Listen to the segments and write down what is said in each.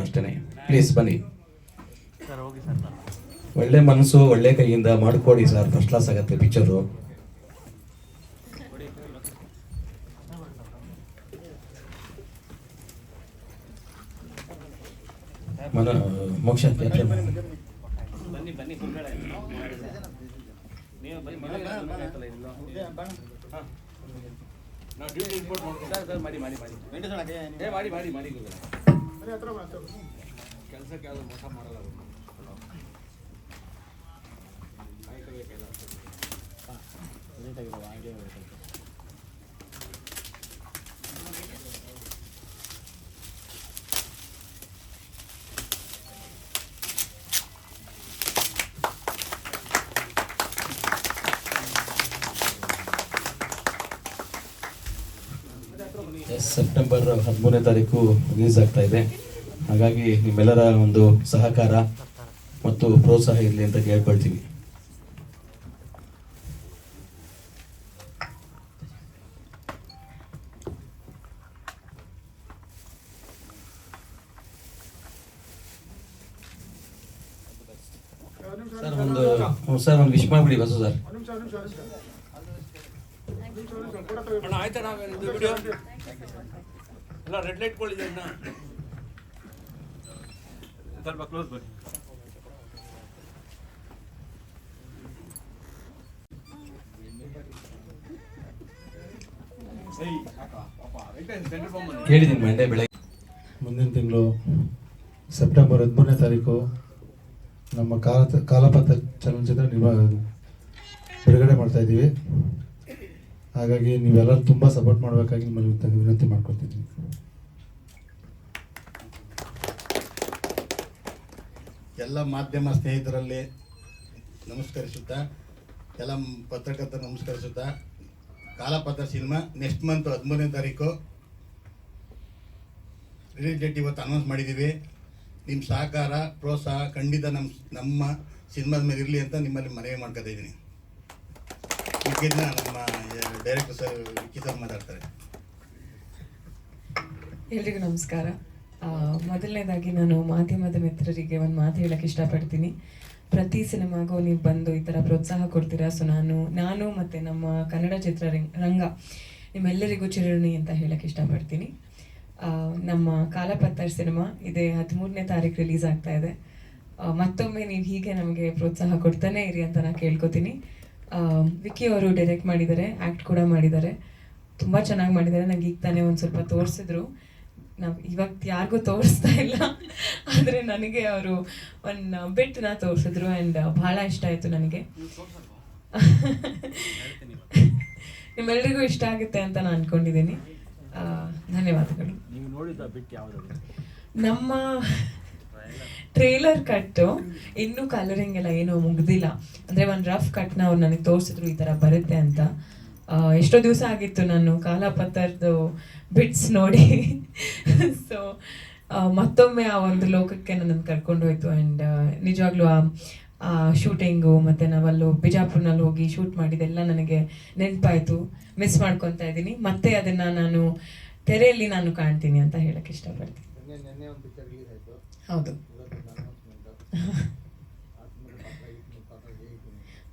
ಅಷ್ಟೇ ಪ್ಲೀಸ್ ಬನ್ನಿ. ಒಳ್ಳೆ ಮನಸ್ಸು ಒಳ್ಳೆ ಕೈಯಿಂದ ಮಾಡ್ಕೊಡಿ ಸರ್ ಫಸ್ಟ್ ಕ್ಲಾಸ್ ಆಗತ್ತೆ ಪಿಕ್ಚರು ಮನ ಮೋಕ್ಷ ಮಾಡಿ ಮಾಡಿ ಮಾಡಿ. ಮಾಡಿ ಮಾಡಿ ಮಾಡಿ ಕೆಲಸಕ್ಕೆ ಯಾವುದು ಮೋಸ ಮಾಡಲ್ಲ ಅವ್ರು. ಕಾಯ್ಕೋಬೇಕೆಲ್ಲ. ಎಸ್ ಸೆಪ್ಟೆಂಬರ್ ಹದಿಮೂರನೇ ತಾರೀಕು ರಿಲೀಸ್ ಆಗ್ತಾ ಇದೆ. ಹಾಗಾಗಿ ನಿಮ್ಮೆಲ್ಲರ ಒಂದು ಸಹಕಾರ ಮತ್ತು ಪ್ರೋತ್ಸಾಹ ಇರಲಿ ಅಂತ ಕೇಳ್ಕೊಳ್ತೀವಿ. ಸರ್ ಒಂದು ಸರ್ ಒಂದು ವಿಶ್ ಮಾಡಿಬಿಡಿ ಬಸ್ ಸರ್. ಅಣ್ಣ ಎಲ್ಲ ರೆಡ್ ಲೈಟ್ ಕೊಳ್ಳಿದೆ ಅಣ್ಣ ಸ್ವಲ್ಪ ಕ್ಲೋಸ್ ಬನ್ನಿ. ಕೇಳಿದ್ದೀನಿ ಮಂಡೆ ಬೆಳಗ್ಗೆ. ಮುಂದಿನ ತಿಂಗಳು ಸೆಪ್ಟೆಂಬರ್ ಹದಿಮೂರನೇ ತಾರೀಕು ನಮ್ಮ ಕಾಲ ಕಾಲಪಥ ಚಲನಚಿತ್ರ ನಿರ್ವಹಣೆ ಬಿಡುಗಡೆ ಮಾಡ್ತಾ ಇದ್ದೀವಿ. ಹಾಗಾಗಿ ನೀವೆಲ್ಲರೂ ತುಂಬ ಸಪೋರ್ಟ್ ಮಾಡಬೇಕಾಗಿ ನಿಮ್ಮಲ್ಲಿ ವಿನಂತಿ ಮಾಡ್ಕೊತಿದ್ದೀನಿ ಎಲ್ಲ ಮಾಧ್ಯಮ ಸ್ನೇಹಿತರಲ್ಲಿ ನಮಸ್ಕರಿಸುತ್ತಾ, ಎಲ್ಲ ಪತ್ರಕರ್ತರು ನಮಸ್ಕರಿಸುತ್ತಾ, ಕಾಲಪತ್ರ ಸಿನಿಮಾ ನೆಕ್ಸ್ಟ್ ಮಂತ್ ಹದಿಮೂರನೇ ತಾರೀಕು. ರಿಲೀಸ್ ಡೇಟ್ ಇವತ್ತು ಅನೌನ್ಸ್ ಮಾಡಿದ್ದೀವಿ. ನಿಮ್ಮ ಸಹಕಾರ, ಪ್ರೋತ್ಸಾಹ ಖಂಡಿತ ನಮ್ಮ ನಮ್ಮ ಸಿನಿಮಾದ ಮೇಲೆ ಇರಲಿ ಅಂತ ನಿಮ್ಮಲ್ಲಿ ಮನವಿ ಮಾಡ್ಕೊತಾ ಇದ್ದೀನಿ. ಮಿಕ್ಕಿದ್ನ ನಮ್ಮ ಡೈರೆಕ್ಟರ್ ಸರ್ ವಿಕಿತ ಸರ್ ಮಾತಾಡ್ತಾರೆ. ಎಲ್ರಿಗೂ ನಮಸ್ಕಾರ. ಮೊದಲನೇದಾಗಿ ನಾನು ಮಾಧ್ಯಮದ ಮಿತ್ರರಿಗೆ ಒಂದು ಮಾತು ಹೇಳಕ್ಕೆ ಇಷ್ಟಪಡ್ತೀನಿ. ಪ್ರತಿ ಸಿನಿಮಾಗೂ ನೀವು ಬಂದು ಈ ಥರ ಪ್ರೋತ್ಸಾಹ ಕೊಡ್ತೀರಾ? ಸೊ ನಾನು ನಾನು ಮತ್ತು ನಮ್ಮ ಕನ್ನಡ ಚಿತ್ರ ರಂಗ ನಿಮ್ಮೆಲ್ಲರಿಗೂ ಚಿರುಣಿ ಅಂತ ಹೇಳಕ್ಕೆ ಇಷ್ಟಪಡ್ತೀನಿ. ನಮ್ಮ ಕಾಲಪತ್ತರ್ ಸಿನಿಮಾ ಇದೇ ಹದಿಮೂರನೇ ತಾರೀಕು ರಿಲೀಸ್ ಆಗ್ತಾ ಇದೆ. ಮತ್ತೊಮ್ಮೆ ನೀವು ಹೀಗೆ ನಮಗೆ ಪ್ರೋತ್ಸಾಹ ಕೊಡ್ತಾನೆ ಇರಿ ಅಂತ ನಾನು ಕೇಳ್ಕೊತೀನಿ. ವಿಕ್ಕಿ ಅವರು ಡೈರೆಕ್ಟ್ ಮಾಡಿದ್ದಾರೆ ಆ್ಯಕ್ಟ್ ಕೂಡ ಮಾಡಿದ್ದಾರೆ. ತುಂಬ ಚೆನ್ನಾಗಿ ಮಾಡಿದ್ದಾರೆ. ನನಗೆ ಈಗ ತಾನೇ ಒಂದು ಸ್ವಲ್ಪ ತೋರಿಸಿದ್ರು. ನಾವು ಇವಾಗ ಯಾರಿಗೂ ತೋರಿಸ್ತಾ ಇಲ್ಲ. ಆದರೆ ನನಗೆ ಅವರು ಒಂದು ಬಿಟ್ಟನ್ನ ತೋರಿಸಿದ್ರು ಆ್ಯಂಡ್ ಭಾಳ ಇಷ್ಟ ಆಯಿತು ನನಗೆ. ನಿಮ್ಮೆಲ್ಲರಿಗೂ ಇಷ್ಟ ಆಗುತ್ತೆ ಅಂತ ನಾನು ಅಂದ್ಕೊಂಡಿದ್ದೀನಿ ಧನ್ಯವಾದಗಳು. ನಮ್ಮ ಟ್ರೇಲರ್ ಕಟ್ಟು ಇನ್ನೂ ಕಲರಿಂಗ್ ಎಲ್ಲ ಏನೂ ಮುಗ್ದಿಲ್ಲ. ಅಂದರೆ ಒಂದು ರಫ್ ಕಟ್ನ ಅವ್ರು ನನಗೆ ತೋರಿಸಿದ್ರು ಈ ಥರ ಬರುತ್ತೆ ಅಂತ. ಎಷ್ಟೋ ದಿವಸ ಆಗಿತ್ತು ನಾನು ಕಾಲಪತ್ರದ್ದು ಬಿಟ್ಸ್ ನೋಡಿ. ಸೊ ಮತ್ತೊಮ್ಮೆ ಆ ಒಂದು ಲೋಕಕ್ಕೆ ನನ್ನನ್ನು ಕರ್ಕೊಂಡು ಹೋಯ್ತು ಆ್ಯಂಡ್ ನಿಜವಾಗ್ಲೂ ಆ ಆ ಶೂಟಿಂಗು ಮತ್ತು ನಾವಲ್ಲೂ ಬಿಜಾಪುರ್ನಲ್ಲಿ ಹೋಗಿ ಶೂಟ್ ಮಾಡಿದೆಲ್ಲ ನನಗೆ ನೆನಪಾಯಿತು. ಮಿಸ್ ಮಾಡ್ಕೊತಾ ಇದ್ದೀನಿ. ಮತ್ತೆ ಅದನ್ನು ನಾನು ತೆರೆಯಲ್ಲಿ ನಾನು ಕಾಣ್ತೀನಿ ಅಂತ ಹೇಳಕ್ಕೆ ಇಷ್ಟಪಡ್ತೀನಿ. ಹೌದು.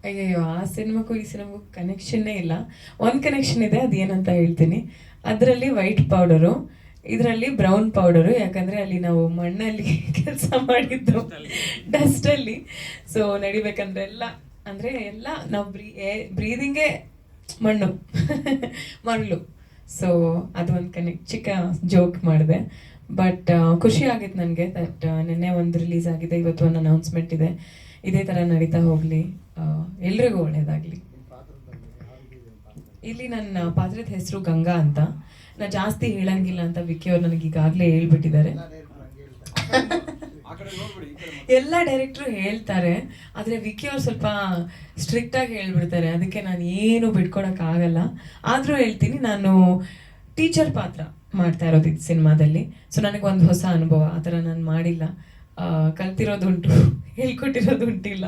ಅಯ್ಯಯ್ಯೋ ಆ ಸಿನಿಮಾಕ್ಕೂ ಈ ಸಿನಿಮಾಗೂ ಕನೆಕ್ಷನ್ನೇ ಇಲ್ಲ. ಒಂದು ಕನೆಕ್ಷನ್ ಇದೆ ಅದೇನಂತ ಹೇಳ್ತೀನಿ. ಅದರಲ್ಲಿ ವೈಟ್ ಪೌಡರು ಇದರಲ್ಲಿ ಬ್ರೌನ್ ಪೌಡರು ಯಾಕಂದ್ರೆ ಅಲ್ಲಿ ನಾವು ಮಣ್ಣಲ್ಲಿ ಕೆಲಸ ಮಾಡಿದ್ದು. ಡಸ್ಟಲ್ಲಿ ಸೊ ನಡಿಬೇಕಂದ್ರೆ ಎಲ್ಲ ಅಂದರೆ ಎಲ್ಲ ನಾವು ಬ್ರೀ ಬ್ರೀದಿಂಗೇ ಮಣ್ಣು ಮಣ್ಣು. ಸೊ ಅದು ಒಂದು ಕನೆಕ್ಟ್ ಚಿಕ್ಕ ಜೋಕ್ ಮಾಡಿದೆ. ಬಟ್ ಖುಷಿ ಆಗಿತ್ತು ನನಗೆ ದಟ್ ನಿನ್ನೆ ಒಂದು ರಿಲೀಸ್ ಆಗಿದೆ ಇವತ್ತು ಒಂದು ಅನೌನ್ಸ್ಮೆಂಟ್ ಇದೆ. ಇದೇ ಥರ ನಡೀತಾ ಹೋಗಲಿ. ಎಲ್ರಿಗೂ ಒಳ್ಳೇದಾಗಲಿ. ಇಲ್ಲಿ ನನ್ನ ಪಾತ್ರದ ಹೆಸರು ಗಂಗಾ ಅಂತ. ನಾ ಜಾಸ್ತಿ ಹೇಳಂಗಿಲ್ಲ ಅಂತ ವಿಕ್ಕಿ ಅವ್ರು ನನಗೆ ಈಗಾಗಲೇ ಹೇಳ್ಬಿಟ್ಟಿದ್ದಾರೆ. ಎಲ್ಲ ಡೈರೆಕ್ಟ್ರು ಹೇಳ್ತಾರೆ. ಆದರೆ ವಿಕ್ಕಿ ಅವ್ರು ಸ್ವಲ್ಪ ಸ್ಟ್ರಿಕ್ಟ್ ಆಗಿ ಹೇಳ್ಬಿಡ್ತಾರೆ. ಅದಕ್ಕೆ ನಾನು ಏನು ಬಿಟ್ಕೊಡಕ್ ಆಗಲ್ಲ. ಆದರೂ ಹೇಳ್ತೀನಿ, ನಾನು ಟೀಚರ್ ಪಾತ್ರ ಮಾಡ್ತಾ ಇರೋದು ಇದು ಸಿನಿಮಾದಲ್ಲಿ. ಸೊ ನನಗೊಂದು ಹೊಸ ಅನುಭವ, ಆ ಥರ ನಾನು ಮಾಡಿಲ್ಲ. ಕಲ್ತಿರೋದುಂಟು. ಹೇಳ್ಕೊಟ್ಟಿರೋದು ಉಂಟಿಲ್ಲ.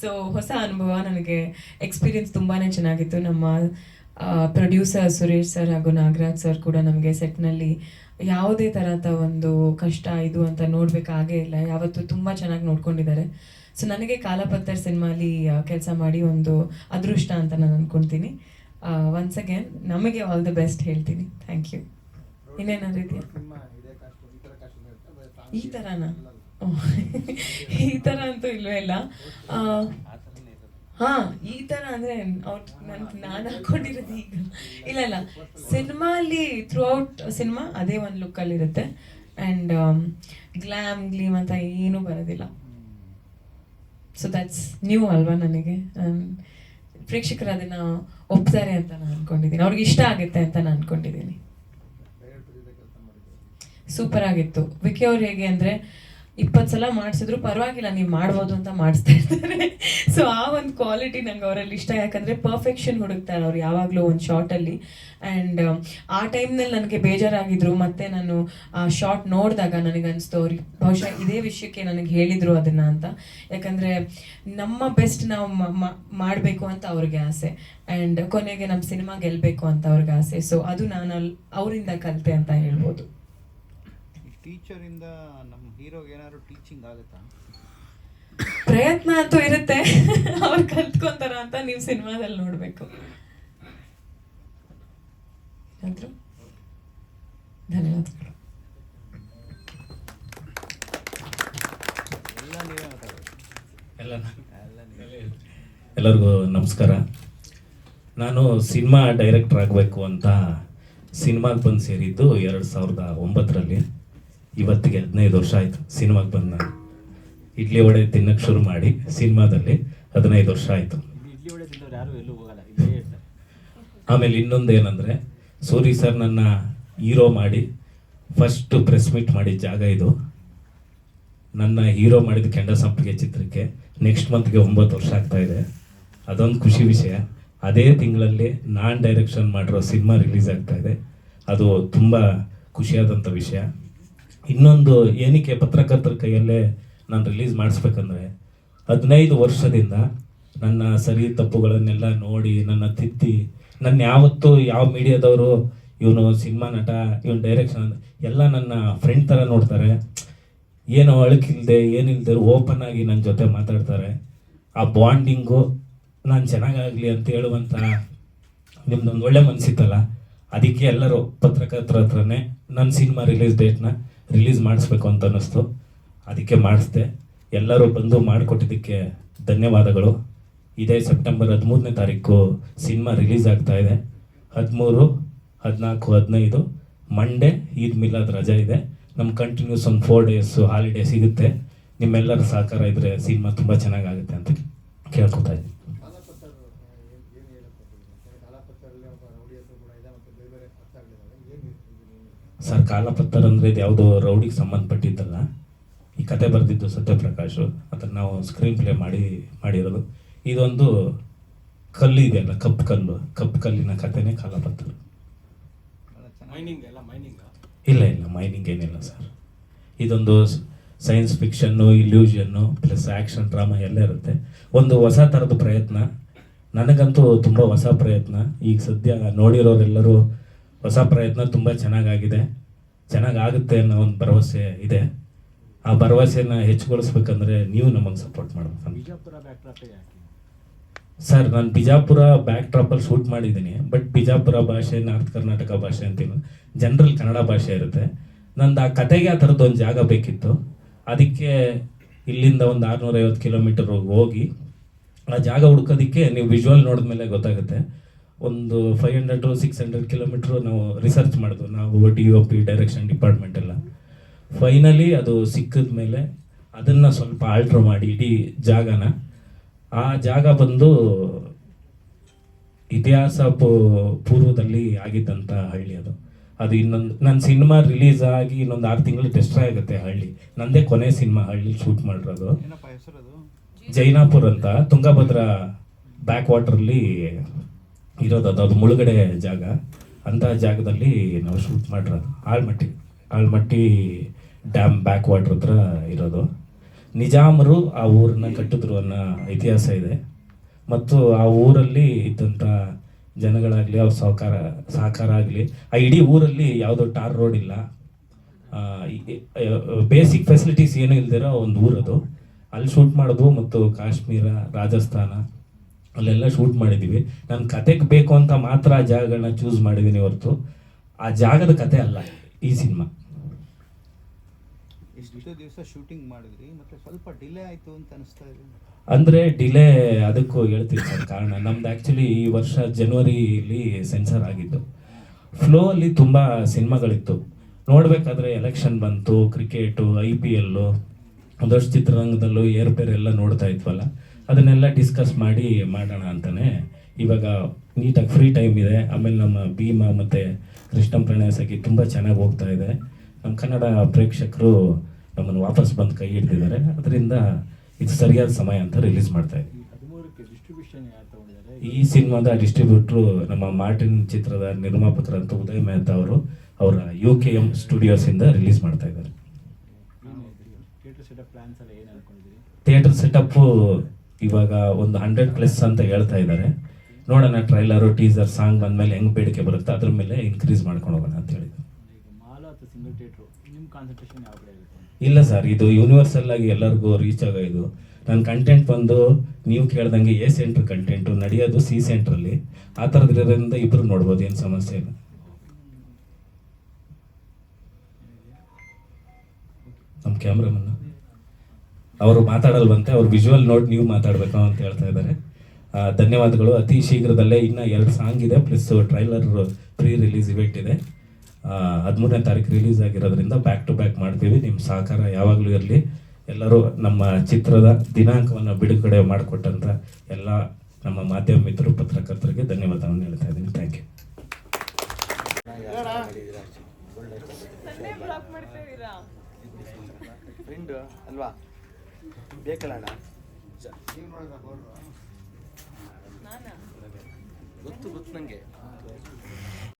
ಸೊ ಹೊಸ ಅನುಭವ ನನಗೆ ಎಕ್ಸ್ಪೀರಿಯನ್ಸ್ ತುಂಬಾ ಚೆನ್ನಾಗಿತ್ತು. ನಮ್ಮ ಪ್ರೊಡ್ಯೂಸರ್ ಸುರೇಶ್ ಸರ್ ಹಾಗೂ ನಾಗರಾಜ್ ಸರ್ ಕೂಡ ನಮಗೆ ಸೆಟ್ನಲ್ಲಿ ಯಾವುದೇ ಥರದ ಒಂದು ಕಷ್ಟ ಇದು ಅಂತ ನೋಡಬೇಕಾಗೇ ಇಲ್ಲ. ಯಾವತ್ತೂ ತುಂಬ ಚೆನ್ನಾಗಿ ನೋಡ್ಕೊಂಡಿದ್ದಾರೆ. ಸೊ ನನಗೆ ಕಾಲಪತ್ತರ್ ಸಿನಿಮಾಲಿ ಕೆಲಸ ಮಾಡಿ ಒಂದು ಅದೃಷ್ಟ ಅಂತ ನಾನು ಅಂದ್ಕೊಳ್ತೀನಿ ಒನ್ಸ್ ಅಗೇನ್ ನಮಗೆ ಆಲ್ ದ ಬೆಸ್ಟ್ ಹೇಳ್ತೀನಿ. ಥ್ಯಾಂಕ್ ಯು ಇನ್ನೇನಾದ್ರು ಇದೆಯಾ? ಈ ಥರನಾ ಈ ತರ ಅಂತೂ ಇಲ್ವೇ ಇಲ್ಲ. ಆ, ಹಾ ಈ ತರ ಅಂದ್ರೆ ಅವ್ರು ನನ್ ನಾನು ಹಾಕೊಂಡಿರೋದು ಈಗ. ಇಲ್ಲ ಇಲ್ಲ. ಸಿನಿಮಾಲಿ ಥ್ರೂ ಔಟ್ ಸಿನಿಮಾ ಅದೇ ಒಂದು ಇರುತ್ತೆ. ಅಂಡ್ ಗ್ಲಾಮ್ ಗ್ಲೀಮ್ ಅಂತ ಏನೂ ಬರೋದಿಲ್ಲ. ಸೊ ದಟ್ಸ್ ನ್ಯೂ ಅಲ್ವಾ ನನಗೆ? ಪ್ರೇಕ್ಷಕರು ಅದನ್ನ ಒಪ್ತಾರೆ ಅಂತ ನಾನು ಅನ್ಕೊಂಡಿದ್ದೀನಿ. ಅವ್ರಿಗೆ ಇಷ್ಟ ಆಗುತ್ತೆ ಅಂತ ನಾನು ಅನ್ಕೊಂಡಿದ್ದೀನಿ. ಸೂಪರ್ ಆಗಿತ್ತು. ವಿಕಿ ಅವ್ರು ಹೇಗೆ ಅಂದ್ರೆ ಇಪ್ಪತ್ತು ಸಲ ಮಾಡಿಸಿದ್ರು ಪರವಾಗಿಲ್ಲ, ನೀವು ಮಾಡ್ಬೋದು ಅಂತ ಮಾಡಿಸ್ತಾ ಇರ್ತಾರೆ. ಸೊ ಆ ಒಂದು ಕ್ವಾಲಿಟಿ ನಂಗೆ ಅವರಲ್ಲಿ ಇಷ್ಟ, ಯಾಕಂದ್ರೆ ಪರ್ಫೆಕ್ಷನ್ ಹುಡುಕ್ತಾರೆ ಅವ್ರು ಯಾವಾಗಲೂ ಒಂದು ಶಾರ್ಟಲ್ಲಿ ಆ್ಯಂಡ್ ಆ ಟೈಮ್ನಲ್ಲಿ ನನಗೆ ಬೇಜಾರಾಗಿದ್ರು, ಮತ್ತೆ ನಾನು ಆ ಶಾರ್ಟ್ ನೋಡಿದಾಗ ನನಗೆ ಅನ್ಸ್ತು ಅವ್ರಿಗೆ ಬಹುಶಃ ಇದೇ ವಿಷಯಕ್ಕೆ ನನಗೆ ಹೇಳಿದ್ರು ಅದನ್ನ ಅಂತ. ಯಾಕಂದ್ರೆ ನಮ್ಮ ಬೆಸ್ಟ್ ನಾವು ಮಾಡಬೇಕು ಅಂತ ಅವ್ರಿಗೆ ಆಸೆ. ಆ್ಯಂಡ್ ಕೊನೆಗೆ ನಮ್ಮ ಸಿನಿಮಾ ಗೆಲ್ಲಬೇಕು ಅಂತ ಅವ್ರಿಗೆ ಆಸೆ. ಸೊ ಅದು ನಾನು ಅವರಿಂದ ಕಲಿತೆ ಅಂತ ಹೇಳ್ಬೋದು. ಟೀಚರಿಂದ ನಮ್ಮ ಹೀರೋಗೆ ಏನಾದ್ರು ಟೀಚಿಂಗ್ ಆಗುತ್ತಾ? ಪ್ರಯತ್ನ ಅಂತೂ ಇರುತ್ತೆ. ಅವ್ರು ಕಲ್ತ್ಕೊಂತಾರ ಅಂತ ನೀವು ಸಿನಿಮಾದಲ್ಲಿ ನೋಡ್ಬೇಕು. ಧನ್ಯವಾದಗಳು. ಎಲ್ಲರಿಗೂ ನಮಸ್ಕಾರ. ನಾನು ಸಿನಿಮಾ ಡೈರೆಕ್ಟರ್ ಆಗಬೇಕು ಅಂತ ಸಿನಿಮಾಗೆ ಬಂದು ಸೇರಿದ್ದು ಎರಡು ಸಾವಿರದ ಒಂಬತ್ತರಲ್ಲಿ. ಇವತ್ತಿಗೆ ಹದಿನೈದು ವರ್ಷ ಆಯಿತು ಸಿನಿಮಾಗೆ ಬಂದು ನಾನು. ಇಡ್ಲಿ ವಡೆ ತಿನ್ನಕ್ಕೆ ಶುರು ಮಾಡಿ ಸಿನಿಮಾದಲ್ಲಿ ಹದಿನೈದು ವರ್ಷ ಆಯಿತು. ಇಲ್ಲಿ ಇಡ್ಲಿ ವಡೆ ತಿಂದವ್ರು ಯಾರು ಎಲ್ಲೂ ಹೋಗಲ್ಲ ಇಲ್ಲೇ ಇರ್ತಾರೆ ಆಮೇಲೆ ಇನ್ನೊಂದು ಏನಂದರೆ ಸೂರಿ ಸರ್ ನನ್ನ ಹೀರೋ ಮಾಡಿ ಫಸ್ಟ್ ಪ್ರೆಸ್ ಮೀಟ್ ಮಾಡಿದ ಜಾಗ ಇದು. ನನ್ನ ಹೀರೋ ಮಾಡಿದ ಕೆಂಡ ಸಂಪಿಗೆ ಚಿತ್ರಕ್ಕೆ ನೆಕ್ಸ್ಟ್ ಮಂತ್ಗೆ ಒಂಬತ್ತು ವರ್ಷ ಆಗ್ತಾ ಇದೆ. ಅದೊಂದು ಖುಷಿ ವಿಷಯ. ಅದೇ ತಿಂಗಳಲ್ಲಿ ನಾನು ಡೈರೆಕ್ಷನ್ ಮಾಡಿರೋ ಸಿನಿಮಾ ರಿಲೀಸ್ ಆಗ್ತಾ ಇದೆ. ಅದು ತುಂಬ ಖುಷಿಯಾದಂಥ ವಿಷಯ. ಇನ್ನೊಂದು ಏನಕ್ಕೆ ಪತ್ರಕರ್ತರ ಕೈಯಲ್ಲೇ ನಾನು ರಿಲೀಸ್ ಮಾಡಿಸ್ಬೇಕಂದ್ರೆ ಹದಿನೈದು ವರ್ಷದಿಂದ ನನ್ನ ಸರಿ ತಪ್ಪುಗಳನ್ನೆಲ್ಲ ನೋಡಿ, ನನ್ನ ತಿದ್ದಿ ನನ್ನ ಯಾವತ್ತೂ ಯಾವ ಮೀಡಿಯಾದವರು ಇವನು ಸಿನಿಮಾ ನಟ, ಇವನು ಡೈರೆಕ್ಷನ್ ಎಲ್ಲ ನನ್ನ ಫ್ರೆಂಡ್ ಥರ ನೋಡ್ತಾರೆ. ಏನು ಅಳಕಿಲ್ಲದೆ ಏನಿಲ್ಲದೆ ಓಪನ್ ಆಗಿ ನನ್ನ ಜೊತೆ ಮಾತಾಡ್ತಾರೆ. ಆ ಬಾಂಡಿಂಗು ನಾನು ಚೆನ್ನಾಗಾಗಲಿ ಅಂತ ಹೇಳುವಂಥ ನಿಮ್ದೊಂದು ಒಳ್ಳೆ ಮನಸ್ಸಿತ್ತಲ್ಲ ಅದಕ್ಕೆ ಎಲ್ಲರೂ ಪತ್ರಕರ್ತರ ಹತ್ರನೇ ನನ್ನ ಸಿನಿಮಾ ರಿಲೀಸ್ ಡೇಟ್ನ ರಿಲೀಸ್ ಮಾಡಿಸ್ಬೇಕು ಅಂತ ಅನ್ನಿಸ್ತು. ಅದಕ್ಕೆ ಮಾಡಿಸ್ದೆ. ಎಲ್ಲರೂ ಬಂದು ಮಾಡಿಕೊಟ್ಟಿದ್ದಕ್ಕೆ ಧನ್ಯವಾದಗಳು. ಇದೇ ಸೆಪ್ಟೆಂಬರ್ ಹದಿಮೂರನೇ ತಾರೀಕು ಸಿನಿಮಾ ರಿಲೀಸ್ ಆಗ್ತಾ ಇದೆ. ಹದಿಮೂರು, ಹದಿನಾಲ್ಕು, ಹದಿನೈದು, ಮಂಡೇ ಈದ್ ಮಿಲಾದ್ ರಜಾ ಇದೆ. ನಮ್ಮ ಕಂಟಿನ್ಯೂಸ್ ಒಂದು ಫೋರ್ ಡೇಸು ಹಾಲಿಡೇ ಸಿಗುತ್ತೆ. ನಿಮ್ಮೆಲ್ಲರ ಸಹಕಾರ ಇದ್ದರೆ ಸಿನಿಮಾ ತುಂಬ ಚೆನ್ನಾಗಾಗುತ್ತೆ ಅಂತ ಕೇಳ್ಕೊತಾ ಇದ್ದೀನಿ. ಸರ್ ಕಾಲಪತ್ತರ್ ಅಂದರೆ ಇದು ಯಾವುದೋ ರೌಡಿಗೆ ಸಂಬಂಧಪಟ್ಟಿದ್ದಲ್ಲ ಈ ಕತೆ ಬರೆದಿದ್ದು ಸತ್ಯಪ್ರಕಾಶ್ ಅದನ್ನು ನಾವು ಸ್ಕ್ರೀನ್ ಪ್ಲೇ ಮಾಡಿ ಮಾಡಿರೋದು. ಇದೊಂದು ಕಲ್ಲು ಇದೆಯಲ್ಲ ಕಪ್ಪು ಕಲ್ಲು. ಕಪ್ಪು ಕಲ್ಲಿನ ಕಥೆನೇ ಕಾಲಪತ್ತರ್. ಇಲ್ಲ ಇಲ್ಲ ಮೈನಿಂಗ್ ಏನಿಲ್ಲ ಸರ್. ಇದೊಂದು science fiction illusion plus action drama ಎಲ್ಲ ಇರುತ್ತೆ. ಒಂದು ಹೊಸ ಥರದ ಪ್ರಯತ್ನ. ನನಗಂತೂ ತುಂಬ ಹೊಸ ಪ್ರಯತ್ನ. ಈಗ ಸದ್ಯ ನೋಡಿರೋರೆಲ್ಲರೂ ಹೊಸ ಪ್ರಯತ್ನ ತುಂಬ ಚೆನ್ನಾಗಾಗಿದೆ. ಚೆನ್ನಾಗಾಗುತ್ತೆ ಅನ್ನೋ ಒಂದು ಭರವಸೆ ಇದೆ. ಆ ಭರವಸೆನ ಹೆಚ್ಚುಗೊಳಿಸ್ಬೇಕಂದ್ರೆ ನೀವು ನಮಗೆ ಸಪೋರ್ಟ್ ಯಾಕೆ? ಸರ್ ನಾನು ಬಿಜಾಪುರ ಬ್ಯಾಕ್ ಟ್ರಾಪಲ್ಲಿ ಶೂಟ್ ಮಾಡಿದ್ದೀನಿ. ಬಟ್ ಬಿಜಾಪುರ ಭಾಷೆ ನಾರ್ತ್ ಕರ್ನಾಟಕ ಭಾಷೆ ಅಂತೀನಿ ಜನರಲ್ ಕನ್ನಡ ಭಾಷೆ ಇರುತ್ತೆ. ನಂದು ಆ ಕತೆಗೆ ಆ ಥರದ್ದು ಒಂದು ಜಾಗ ಬೇಕಿತ್ತು. ಅದಕ್ಕೆ ಇಲ್ಲಿಂದ ಒಂದು ಆರುನೂರೈವತ್ತು ಕಿಲೋಮೀಟರ್ ಹೋಗಿ ಆ ಜಾಗ ಹುಡ್ಕೋದಕ್ಕೆ ನೀವು ವಿಜುವಲ್ ನೋಡಿದ್ಮೇಲೆ ಗೊತ್ತಾಗುತ್ತೆ. ಒಂದು five hundred six hundred kilometre ನಾವು ರಿಸರ್ಚ್ ಮಾಡಿದ್ವು. ನಾವು D O P direction department ಎಲ್ಲ. ಫೈನಲಿ ಅದು ಸಿಕ್ಕಿದ ಮೇಲೆ ಅದನ್ನು ಸ್ವಲ್ಪ ಆಲ್ಟ್ರ್ ಮಾಡಿ ಇಡೀ ಜಾಗನ. ಆ ಜಾಗ ಬಂದು ಇತಿಹಾಸ ಪೂ- ಪೂರ್ವದಲ್ಲಿ ಆಗಿದ್ದಂಥ ಹಳ್ಳಿ ಅದು. ಅದು ಇನ್ನೊಂದು ನನ್ನ ಸಿನಿಮಾ ರಿಲೀಸ್ ಆಗಿ ಇನ್ನೊಂದು ಆರು ತಿಂಗಳು ಟೆಸ್ಟ್ ಆಗುತ್ತೆ ಹಳ್ಳಿ. ನಂದೇ ಕೊನೆ ಸಿನಿಮಾ ಹಳ್ಳಿ ಶೂಟ್ ಮಾಡಿರೋದು. ಜೈನಾಪುರ್ ಅಂತ ತುಂಗಭದ್ರಾ ಬ್ಯಾಕ್ ವಾಟರ್ಲಿ ಇರೋದು ಅದು ಅದು ಮುಳುಗಡೆ ಜಾಗ. ಅಂಥ ಜಾಗದಲ್ಲಿ ನಾವು ಶೂಟ್ ಮಾಡಿರೋದು Almatti Almatti dam back water ಹತ್ರ ಇರೋದು. ನಿಜಾಮರು ಆ ಊರನ್ನ ಕಟ್ಟಿದ್ರು ಅನ್ನೋ ಇತಿಹಾಸ ಇದೆ. ಮತ್ತು ಆ ಊರಲ್ಲಿ ಇದ್ದಂಥ ಜನಗಳಾಗಲಿ, ಅವ್ರ ಸಹಕಾರ ಸಹಕಾರ ಆಗಲಿ, ಆ ಇಡೀ ಊರಲ್ಲಿ ಯಾವುದೋ ಟಾರ್ ರೋಡ್ ಇಲ್ಲ. ಬೇಸಿಕ್ ಫೆಸಿಲಿಟೀಸ್ ಏನೂ ಇಲ್ದಿರೋ ಒಂದು ಊರದು. ಅಲ್ಲಿ ಶೂಟ್ ಮಾಡೋದು ಮತ್ತು ಕಾಶ್ಮೀರ, ರಾಜಸ್ಥಾನ ಅಲ್ಲೆಲ್ಲ ಶೂಟ್ ಮಾಡಿದ್ದೀವಿ ನನ್ನ ಕತೆಗೆ ಬೇಕು ಅಂತ ಮಾತ್ರ ಆ ಜಾಗಗಳನ್ನ ಚೂಸ್ ಮಾಡಿದ್ದೀನಿ ಹೊರತು. ಆ ಜಾಗದ ಕತೆ ಅಲ್ಲ ಈ ಸಿನಿಮಾ. ಇಷ್ಟು ದಿವಸ ಶೂಟಿಂಗ್ ಮಾಡಿದ್ರಿ ಮತ್ತೆ ಸ್ವಲ್ಪ ಡಿಲೇ ಆಯ್ತು ಅಂತ ಅನಿಸ್ತಾ ಇದೆ. ಅಂದರೆ ಡಿಲೇ ಅದಕ್ಕೂ ಹೇಳ್ತೀನಿ ಸರ್ ಕಾರಣ ನಮ್ದು ಆ್ಯಕ್ಚುಲಿ ಈ ವರ್ಷ ಜನವರಿಲಿ ಸೆನ್ಸರ್ ಆಗಿದ್ದು. ಫ್ಲೋ ಅಲ್ಲಿ ತುಂಬ ಸಿನಿಮಾಗಳಿತ್ತು. ನೋಡಬೇಕಾದ್ರೆ ಎಲೆಕ್ಷನ್ ಬಂತು ಕ್ರಿಕೆಟು ಐ ಪಿ ಎಲ್ಲು ಒಂದಷ್ಟು ಚಿತ್ರರಂಗದಲ್ಲೂ ಏರ್ಪೇರ್ ಎಲ್ಲ ನೋಡ್ತಾ ಇದ್ವಲ್ಲ. ಅದನ್ನೆಲ್ಲ ಡಿಸ್ಕಸ್ ಮಾಡಿ ಮಾಡೋಣ ಅಂತಾನೆ. ಇವಾಗ ನೀಟಾಗಿ ಫ್ರೀ ಟೈಮ್ ಇದೆ. ಆಮೇಲೆ ನಮ್ಮ ಭೀಮಾ ಮತ್ತು ಕೃಷ್ಣಂ ಪ್ರಣಯ ಸಖಿ ತುಂಬ ಚೆನ್ನಾಗಿ ಹೋಗ್ತಾ ಇದೆ. ನಮ್ಮ ಕನ್ನಡ ಪ್ರೇಕ್ಷಕರು ನಮ್ಮನ್ನು ವಾಪಸ್ ಬಂದು ಕೈ ಹಿಡ್ದಿದ್ದಾರೆ. ಅದರಿಂದ ಇದು ಸರಿಯಾದ ಸಮಯ ಅಂತ ರಿಲೀಸ್ ಮಾಡ್ತಾ ಇದ್ದೀವಿ. ಈ ಸಿನಿಮಾದ ಡಿಸ್ಟ್ರಿಬ್ಯೂಟ್ರು ನಮ್ಮ ಮಾರ್ಟಿನ್ ಚಿತ್ರದ ನಿರ್ಮಾಪಕರಂತ ಉದಯ್ ಮೆಹ್ತಾ ಅವರು ಅವರ ಯು ಕೆ ಎಂ ಸ್ಟುಡಿಯೋಸಿಂದ ರಿಲೀಸ್ ಮಾಡ್ತಾ ಇದ್ದಾರೆ. ಥಿಯೇಟರ್ ಸೆಟಪ್ಪು ಇವಾಗ ಒಂದು ಹಂಡ್ರೆಡ್ ಪ್ಲಸ್ ಅಂತ ಹೇಳ್ತಾ ಇದ್ದಾರೆ. ನೋಡೋಣ ಟ್ರೈಲರು ಟೀಸರ್ ಸಾಂಗ್ ಬಂದಮೇಲೆ ಹೆಂಗ್ ಬೇಡಿಕೆ ಬರುತ್ತೆ? ಅದ್ರ ಮೇಲೆ ಇನ್ಕ್ರೀಸ್ ಮಾಡ್ಕೊಂಡು ಹೋಗೋಣ ಅಂತ ಹೇಳಿದ್ರು. ಇಲ್ಲ ಸರ್, ಇದು ಯೂನಿವರ್ಸಲ್ ಆಗಿ ಎಲ್ಲರಿಗೂ ರೀಚ್ ಆಗೋ ಇದು. ನನ್ನ ಕಂಟೆಂಟ್ ಬಂದು ನೀವು ಕೇಳ್ದಂಗೆ ಎ ಸೆಂಟ್ರ್ ಕಂಟೆಂಟು ನಡೆಯೋದು ಸಿ ಸೆಂಟ್ರಲ್ಲಿ ಆ ಥರದ್ರಿಂದ ಇಬ್ಬರು ನೋಡ್ಬೋದು, ಏನು ಸಮಸ್ಯೆ ಇಲ್ಲ. ನಮ್ಮ ಕ್ಯಾಮ್ರಾಮನ್ ಅವರು ಮಾತಾಡಲ್ವಂತೆ ಅವ್ರು ವಿಜುವಲ್ ನೋಟ್ ನೀವು ಮಾತಾಡಬೇಕು ಅಂತ ಹೇಳ್ತಾ ಇದ್ದಾರೆ. ಆ, ಧನ್ಯವಾದಗಳು. ಅತಿ ಶೀಘ್ರದಲ್ಲೇ ಇನ್ನು ಎರಡು ಸಾಂಗ್ ಇದೆ plus trailer pre release event ಇದೆ. ಹದಿಮೂರನೇ ತಾರೀಕು ರಿಲೀಸ್ ಆಗಿರೋದ್ರಿಂದ ಬ್ಯಾಕ್ ಟು ಬ್ಯಾಕ್ ಮಾಡ್ತೀವಿ. ನಿಮ್ಮ ಸಹಕಾರ ಯಾವಾಗಲೂ ಇರಲಿ. ಎಲ್ಲರೂ ನಮ್ಮ ಚಿತ್ರದ ದಿನಾಂಕವನ್ನು ಬಿಡುಗಡೆ ಮಾಡಿಕೊಟ್ಟಂಥ ಎಲ್ಲ ನಮ್ಮ ಮಾಧ್ಯಮ ಮಿತ್ರರು ಪತ್ರಕರ್ತರಿಗೆ ಧನ್ಯವಾದವನ್ನು ಹೇಳ್ತಾ ಇದ್ದೀನಿ. ಥ್ಯಾಂಕ್ ಯು ಫ್ರೆಂಡ್ ಅಲ್ವಾ? ಬೇಕಲ್ಲ ಅಣ್ಣ ಗೊತ್ತು ಗೊತ್ತು ನನಗೆ